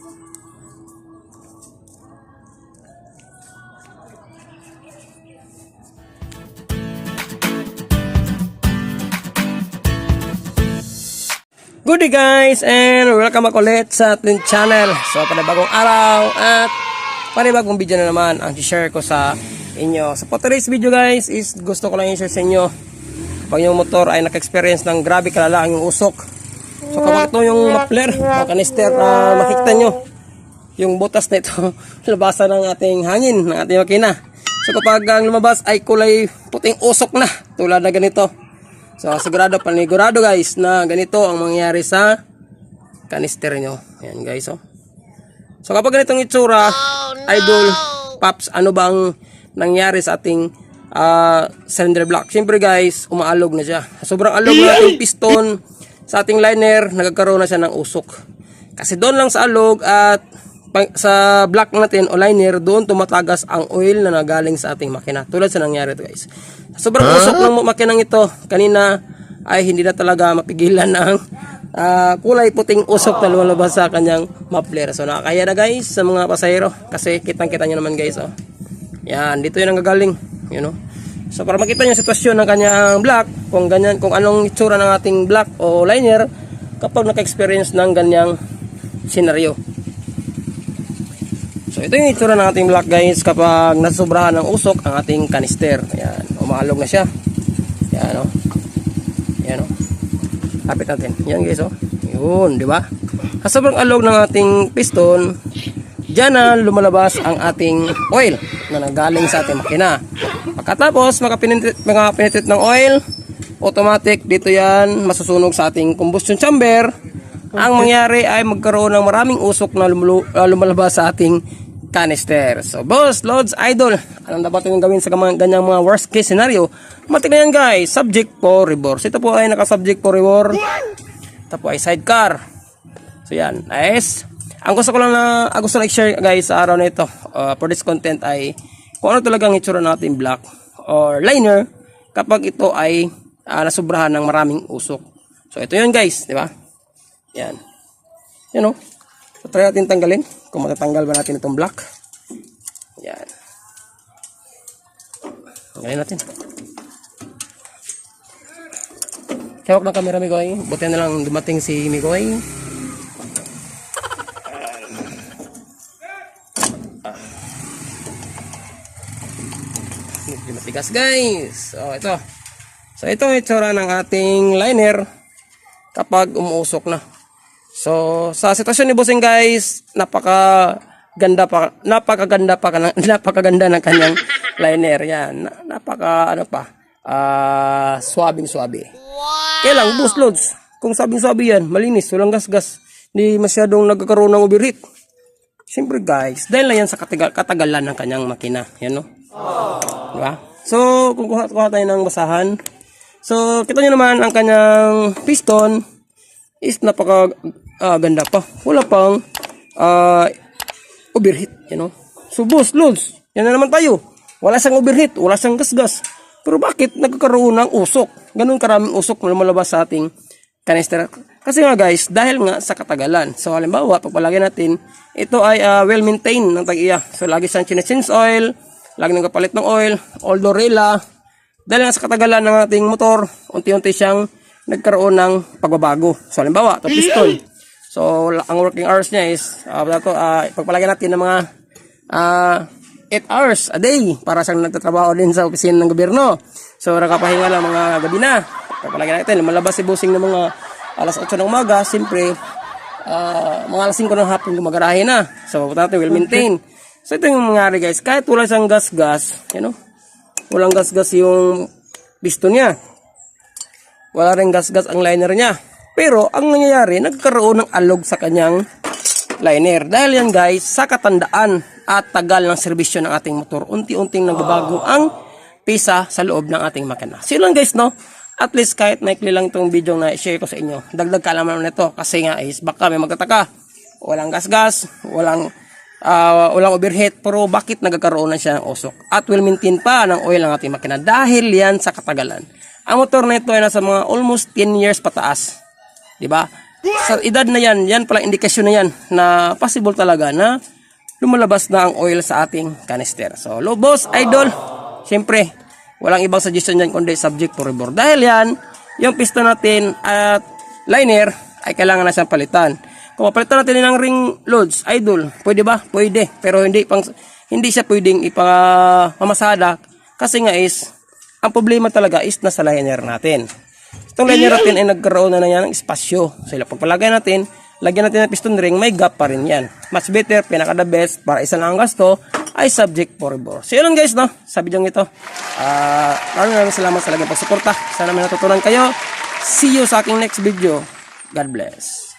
Good day guys and welcome back ulit sa ating channel. So panibagong araw at panibagong video na naman ang share ko sa inyo. So for today's video guys is gusto ko lang i-share sa inyo pag yung motor ay naka-experience ng grabe kalala yung usok. So kapag ito yung muffler o kanister na makikita nyo yung butas na ito labasan ng ating hangin ng ating makina. So kapag ang lumabas ay kulay puting usok na tulad na ganito. So sigurado panigurado guys na ganito ang mangyayari sa kanister nyo. Ayan guys oh. So kapag ganitong itsura, idol, paps, ano bang nangyari sa ating ah, cylinder block? Siyempre guys, umaalog na siya. Sobrang alog na ating piston sa ating liner, nagkakaroon na siya ng usok. Kasi doon lang sa alog at sa block natin o liner, doon tumatagas ang oil na nagaling sa ating makina. Tulad sa nangyari ito guys. Sobrang usok ng makinang ito. Kanina ay hindi na talaga mapigilan ng ah, kulay puting usok na lumalabas sa kanyang muffler. So nakakaya na guys sa mga pasahero kasi kitang-kita nyo naman guys. Oh. Yan, dito yun ang gagaling. You know? So para makita yung sitwasyon ng kanyang block, kung ganyan, kung anong itsura ng ating block o liner kapag naka-experience ng ganyang senaryo. So ito yung itsura ng ating block guys kapag nasobrahan ng usok ang ating kanister. Ayan, umalog na siya. Ayan o. Ayan o. Kapit natin. Yan guys o. Yun, di ba? Sa sobrang alog ng ating piston, Diyan na lumalabas ang ating oil na nanggaling sa ating makina. Pagkatapos makapenetrate ng oil, automatic dito yan masusunog sa ating combustion chamber. Ang mangyari ay magkaroon ng maraming usok na lumulu- lumalabas sa ating canister. So boss, loads, idol, anong dapat yung gawin sa mga ganyang mga worst case scenario? Matik na yan guys, subject for reverse. Ito po ay naka-subject for reverse. Ito po ay sidecar. So yan, nice. Ang gusto ko lang na ang gusto i-share guys sa araw na ito uh, for this content ay kung ano talagang itsura natin black or liner kapag ito ay uh, nasubrahan ng maraming usok. So ito yun guys, di ba? Yan. Yan o. So try natin tanggalin kung matatanggal ba natin itong black. Yan. Tanggalin natin. Hawak ng camera, Migoy. Buti na lang dumating si Migoy. Matigas guys. So ito. So ito ang itsura ng ating liner kapag umuusok na. So sa sitwasyon ni Bossing guys, napaka ganda pa napakaganda pa napakaganda ng kanyang liner yan. Na- Napaka ano pa ah swabing swabe. Kaya lang boost loads. Kung sabing sabi yan, malinis, walang gas-gas. Hindi masyadong nagkakaroon ng overheat. Siyempre guys, dahil lang yan sa katagal, katagalan ng kanyang makina. Yan no? Diba? So, kung kuha, kuha tayo ng basahan. So, kita nyo naman ang kanyang piston is napaka ah, ganda pa. Wala pang ah, overheat, you know. So, boss, loads, yan na naman tayo. Wala siyang overheat, wala siyang gasgas. Pero bakit nagkakaroon ng usok? Ganun karaming usok na lumalabas sa ating kanister. Kasi nga guys, dahil nga sa katagalan. So halimbawa, pagpalagay natin, ito ay ah, well maintained ng tag-iya. So lagi siyang change oil, lagi nang kapalit ng oil, although rela, dahil nga sa katagalan ng ating motor, unti-unti siyang nagkaroon ng pagbabago. So halimbawa, ito piston. So ang working hours niya is, uh, ito, uh, pagpalagay natin ng mga ah 8 hours a day para siyang nagtatrabaho din sa opisina ng gobyerno. So nakapahinga lang mga gabi na. Pagpalagay natin, lumalabas si busing ng mga alas 8 ng umaga, siyempre, ah, mga alas 5 ng hapon gumagarahe na. So, natin, will maintain. So, ito yung mangyari guys. Kahit wala siyang gas-gas, you know, walang gas-gas yung piston niya. Wala rin gas-gas ang liner niya. Pero, ang nangyayari, nagkaroon ng alog sa kanyang liner. Dahil yan guys, sa katandaan at tagal ng serbisyo ng ating motor, unti-unting nagbabago ang pisa sa loob ng ating makina. So lang guys, no? At least kahit maikli lang itong video na i-share ko sa inyo, dagdag kaalaman nito kasi nga is baka may magtataka. Walang gas-gas, walang ah, walang overheat, pero bakit nagkakaroon na siya ng usok? At will maintain pa ng oil ng ating makina dahil yan sa katagalan. Ang motor na ito ay nasa mga almost 10 years pataas. 'Di ba? sa edad na yan, yan pala indikasyon na yan na possible talaga na lumalabas na ang oil sa ating canister. So, low boss, idol, syempre, walang ibang suggestion yan kundi subject to rebore. Dahil yan, yung piston natin at liner ay kailangan na siyang palitan. Kung mapalitan natin ng ring loads, idol, pwede ba? Pwede. Pero hindi pang hindi siya pwedeng ipamamasada kasi nga is ang problema talaga is nasa liner natin. Itong liner natin ay nagkaroon na na yan ng espasyo. So, pagpalagay natin, lagyan natin ng piston ring, may gap pa rin yan. Much better, pinaka the best, para isa lang ang gasto, ay subject for rebore. So, yun guys, no? Sa video ito. Ah, maraming maraming salamat sa laging pagsuporta. Sana may natutunan kayo. See you sa aking next video. God bless.